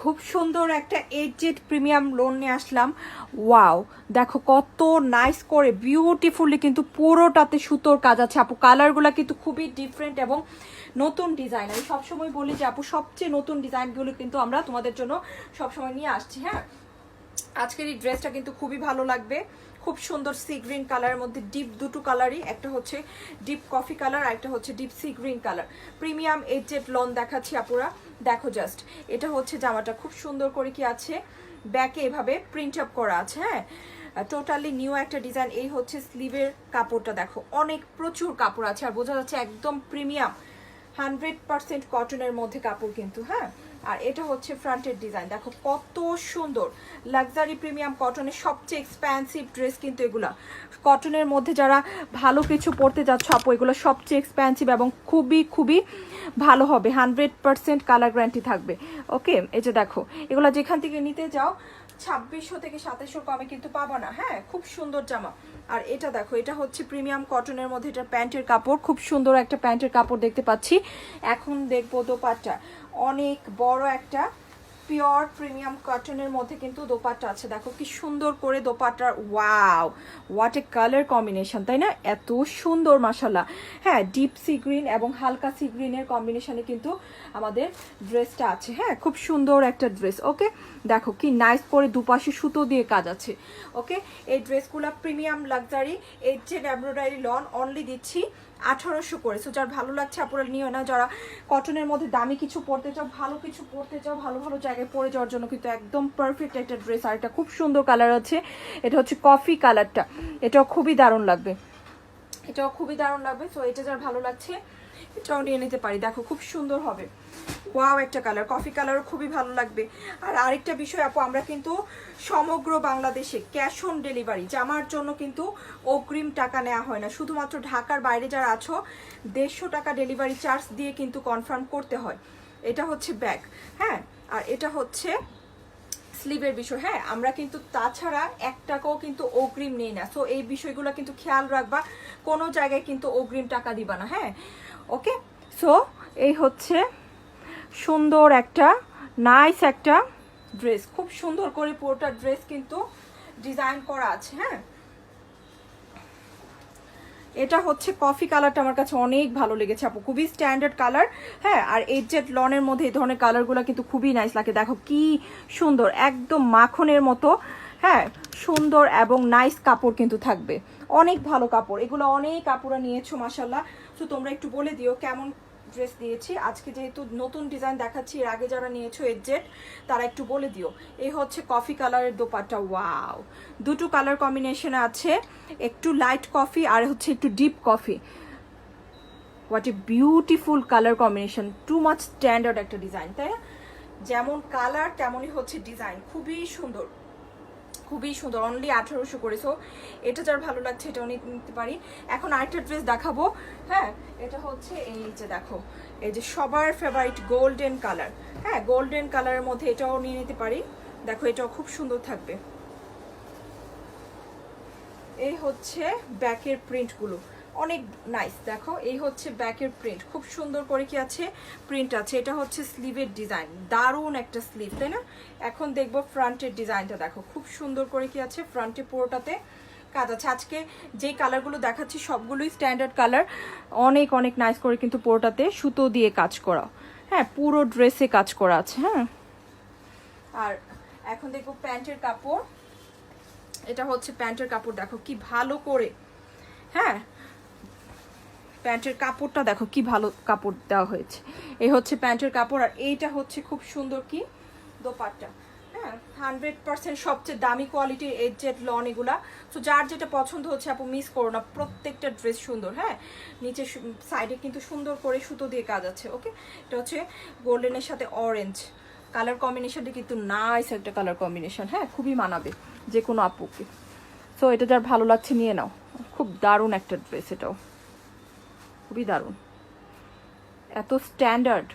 খুব সুন্দর একটা এইট জেড প্রিমিয়াম লোন নিয়ে আসলাম। ওয়াও দেখো কত নাইস করে বিউটিফুলি কিন্তু পুরোটাতে সুতোর কাজ আছে। আপু কালারগুলো কিন্তু খুবই ডিফারেন্ট এবং নতুন ডিজাইন আমি সবসময় বলি যে, আপু, সবচেয়ে নতুন ডিজাইনগুলো কিন্তু আমরা তোমাদের জন্য সবসময় নিয়ে আসছি হ্যাঁ? আজকের এই ড্রেসটা কিন্তু খুবই ভালো লাগবে। খুব সুন্দর সি গ্রিন কালারের মধ্যে ডিপ দুটো কালারই একটা হচ্ছে ডিপ কফি কালার আর একটা হচ্ছে deep sea green colour premium AZ lawn দেখাচ্ছি আপুরা। দেখো জাস্ট এটা হচ্ছে জামাটা খুব সুন্দর করে কি আছে ব্যাকে এভাবে প্রিন্ট আপ করা আছে হ্যাঁ? টোটালি নিউ একটা ডিজাইন এই হচ্ছে স্লিভের কাপড়টা দেখো। অনেক প্রচুর কাপড় আছে আর বোঝা যাচ্ছে একদম প্রিমিয়াম হান্ড্রেড পার্সেন্ট কটনের মধ্যে কাপড় কিন্তু হ্যাঁ? আর এটা হচ্ছে ফ্রন্টের ডিজাইন দেখো কত সুন্দর। লাক্সারি প্রিমিয়াম কটনের সবচেয়ে এক্সপ্যান্সিভ ড্রেস কিন্তু এগুলো। কটনের মধ্যে যারা ভালো কিছু পরতে যাচ্ছ, আপু, এগুলো সবচেয়ে এক্সপ্যান্সিভ এবং খুবই খুবই ভালো হবে। হান্ড্রেড পারসেন্ট কালার গ্যারান্টি থাকবে। ওকে এই যে দেখো, এগুলো যেখান থেকে নিতে যাও ছাব্বিশশো থেকে সাতাশশো কমে কিন্তু পাবো না। হ্যাঁ খুব সুন্দর জামা। আর এটা দেখো, এটা হচ্ছে প্রিমিয়াম কটনের মধ্যে এটা প্যান্টের কাপড়। খুব সুন্দর একটা প্যান্টের কাপড় দেখতে পাচ্ছি। এখন দেখব দোপাট্টা। অনেক বড় একটা পিওর প্রিমিয়াম কটনের মধ্যে কিন্তু দোপাট্টা আছে। দেখো কি সুন্দর করে দোপাট্টার wow what a colour combination তাই না? এত সুন্দর মাসাল্লাহ হ্যাঁ ডিপ সি গ্রিন এবং হালকা সি গ্রিনের কম্বিনেশনে কিন্তু আমাদের ড্রেসটা আছে। হ্যাঁ খুব সুন্দর একটা ড্রেস ওকে দেখো কি নাইস করে দুপাশে সুতো দিয়ে কাজ আছে ওকে এই ড্রেসগুলো premium luxury eight Z embroidery lawn only দিচ্ছি। আঠারোশো করে সো যার ভালো লাগছে আপনারা নিও না। যারা কটনের মধ্যে দামি কিছু পরতে চাও, ভালো কিছু পরতে চাও, ভালো ভালো জায়গায় পরে যাওয়ার জন্য কিন্তু একদম পারফেক্ট একটা ড্রেস আর এটা খুব সুন্দর কালার আছে। এটা হচ্ছে কফি কালারটা এটাও খুবই দারুণ লাগবে। এটাও খুবই দারুণ লাগবে। সো এটা যার ভালো লাগছে, এটাও নিয়ে নিতে পারি। দেখো, খুব সুন্দর হবে। ওয়াও একটা কালার কফি কালারও খুবই ভালো লাগবে। আর আরেকটা বিষয় আপু, আমরা কিন্তু সমগ্র বাংলাদেশে ক্যাশ অন ডেলিভারি জামার জন্য কিন্তু অগ্রিম টাকা নেওয়া হয় না। শুধুমাত্র ঢাকার বাইরে যারা আছো, দেড়শো টাকা ডেলিভারি চার্জ দিয়ে কিন্তু কনফার্ম করতে হয়। এটা হচ্ছে ব্যাগ হ্যাঁ? আর এটা হচ্ছে স্লিভের বিষয় হ্যাঁ? আমরা কিন্তু তাছাড়া এক টাকাও কিন্তু অগ্রিম নেই না। সো এই বিষয়গুলো কিন্তু খেয়াল রাখবা, কোনো জায়গায় কিন্তু অগ্রিম টাকা দিবা না হ্যাঁ? ওকে সো এই হচ্ছে সুন্দর একটা নাইস একটা ড্রেস খুব সুন্দর করে পুরোটা ড্রেস কিন্তু ডিজাইন করা আছে হ্যাঁ? এটা হচ্ছে কফি কালারটা আমার কাছে অনেক ভালো লেগেছে আপু, খুবই স্ট্যান্ডার্ড কালার হ্যাঁ? আর এই জেড লনের মধ্যে এই ধরনের কালারগুলো কিন্তু খুবই নাইস লাগে। দেখো কি সুন্দর, একদম মাখনের মতো হ্যাঁ? সুন্দর এবং নাইস কাপড় কিন্তু থাকবে। অনেক ভালো কাপড়, এগুলো অনেক কাপড়া নিয়েছো মাসাল্লাহ তো তোমরা একটু বলে দিও কেমন ড্রেস দিয়েছি আজকে যেহেতু নতুন ডিজাইন দেখাচ্ছি, এর আগে যারা নিয়েছো এডজেট তারা একটু বলে দিও। এই হচ্ছে কফি কালারের দোপাট্টা। ওয়াও দুটো কালার কম্বিনেশনে আছে, একটু লাইট কফি আর হচ্ছে একটু deep coffee what a beautiful colour combination too much standard একটা ডিজাইন তাই যেমন কালার তেমনই হচ্ছে ডিজাইন খুবই সুন্দর। খুবই সুন্দর অনলি আঠারোশো করে। সো এটা যার ভালো লাগছে এটাও নিয়ে নিতে পারি। এখন আরেকটা ড্রেস দেখাবো। হ্যাঁ এটা হচ্ছে এই যে দেখো, এই যে সবার ফেভারিট গোল্ডেন কালার হ্যাঁ গোল্ডেন কালারের মধ্যে এটাও নিয়ে নিতে পারি। দেখো, এটাও খুব সুন্দর থাকবে। এই হচ্ছে ব্যাকের প্রিন্টগুলো অনেক নাইস দেখো, এই হচ্ছে ব্যাকের প্রিন্ট খুব সুন্দর করে কি আছে? প্রিন্ট আছে। এটা হচ্ছে স্লিভের ডিজাইন দারুণ একটা স্লিভ তাই না? এখন দেখব ফ্রন্টের ডিজাইনটা দেখো, খুব সুন্দর করে কি আছে? ফ্রন্টে পুরোটাতে কাজ আছে। আজকে যেই কালারগুলো দেখাচ্ছি, সবগুলোই স্ট্যান্ডার্ড কালার অনেক অনেক নাইস করে কিন্তু পুরোটাতে সুতো দিয়ে কাজ করা। হ্যাঁ পুরো ড্রেসে কাজ করা আছে হ্যাঁ। আর এখন দেখব প্যান্টের কাপড়। এটা হচ্ছে প্যান্টের কাপড়। দেখো, কি ভালো করে। হ্যাঁ প্যান্টের কাপড়টা দেখো কি ভালো কাপড় দেওয়া হয়েছে। এই হচ্ছে প্যান্টের কাপড় আর এইটা হচ্ছে খুব সুন্দর কি? দোপাট্টা। হ্যাঁ হান্ড্রেড পার্সেন্ট সবচেয়ে দামি কোয়ালিটির এর জেড লন এগুলা। তো যার যেটা পছন্দ হচ্ছে, আপু মিস করো না, প্রত্যেকটা ড্রেস সুন্দর হ্যাঁ? নিচে সাইডে কিন্তু সুন্দর করে সুতো দিয়ে কাজ আছে ওকে এটা হচ্ছে গোল্ডেনের সাথে অরেঞ্জ কালার কম্বিনেশনটা কিন্তু নাইস একটা কালার কম্বিনেশন হ্যাঁ? খুবই মানাবে যে কোনো আপুকে। সো এটা যার ভালো লাগছে, নিয়ে নাও। খুব দারুণ একটা ড্রেস এটাও। খুবই দারুণ। এত স্ট্যান্ডার্ড